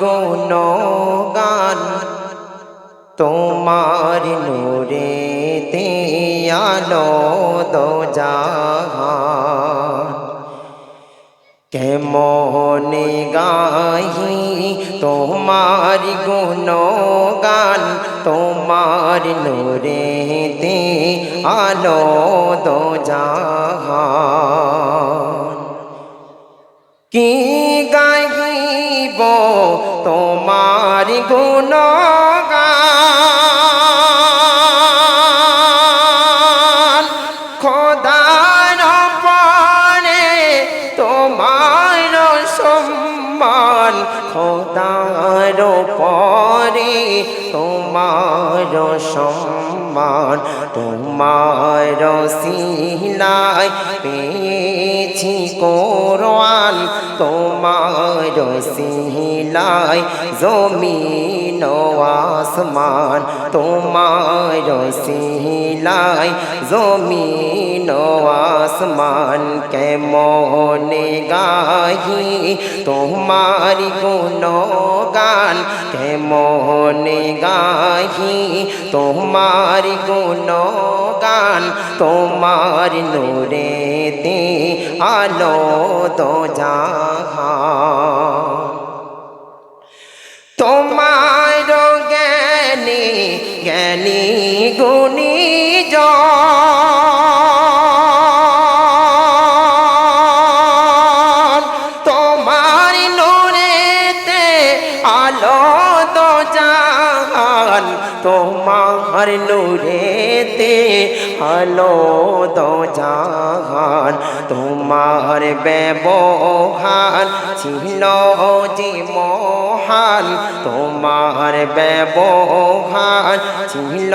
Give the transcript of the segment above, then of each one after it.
গুণগান তোমার নূরে তে আলো দো জাহান কেমন গাহি তোমার গুণগান, তোমার নূরে তে আলো দো জাহান কি গা গাইব তোমার গুণগান। খোদার পরে তোমার সম্মান খোদার পরে তোমার সম্মান। তোমার সিলাই পেয়েছি কোরআন, তোমার সিলাই জমিন আসমান, তোমার সিলাই জমিন আসমান কেমনে গাহি, তোমার গুণগান কেমনে গাহি, তোমার গুণগান তোমার নূরে দি আলো তো জাহান। তোমার জ্ঞানী জ্ঞানী গুণী তোমার তোমার নূরেতে আলো তো জাহান। তোমার ব্যবহার ছিল যে মহান। তোমার ব্যবহার ছিল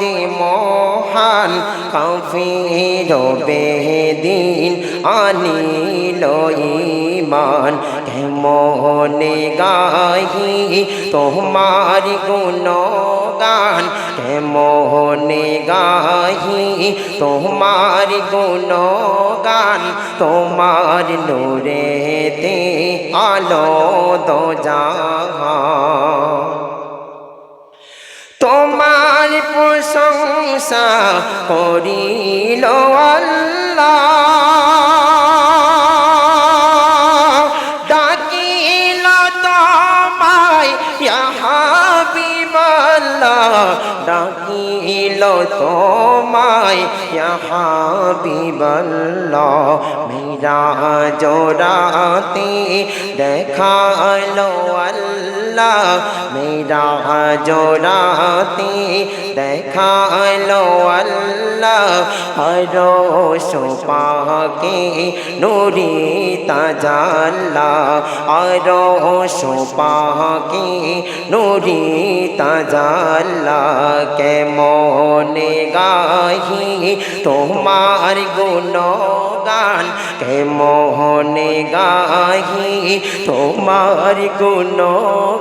যে মহান। কাফির বেদিন আনিল ইমান। কেমনে গাহি তোমার গুণগান। কেমনে গাহি তোমার গুণগান? তোমার নূরেতে আলো দো তোমার প্রশংসা করিল আল্লাহ হাবিবাল্লাহ ডাকিল তোমায় হাবিবল মেরা জোড়াতে দেখাল আল্লাহ। মেরা জোড়াতে দেখাল আল্লাহ। হরো সোপাকে নুরি তাজাল্লা আরও সোপাকে নুরি তাজাল্লা, কেমনে গাহি তোমার গুণগান, কেমনে গাহি তোমার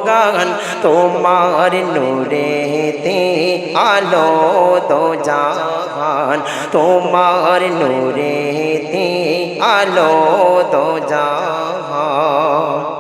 গুণগান তোমার নূরেতে আলো তো জাহান তোমার নূরেতে আলো তো জাহান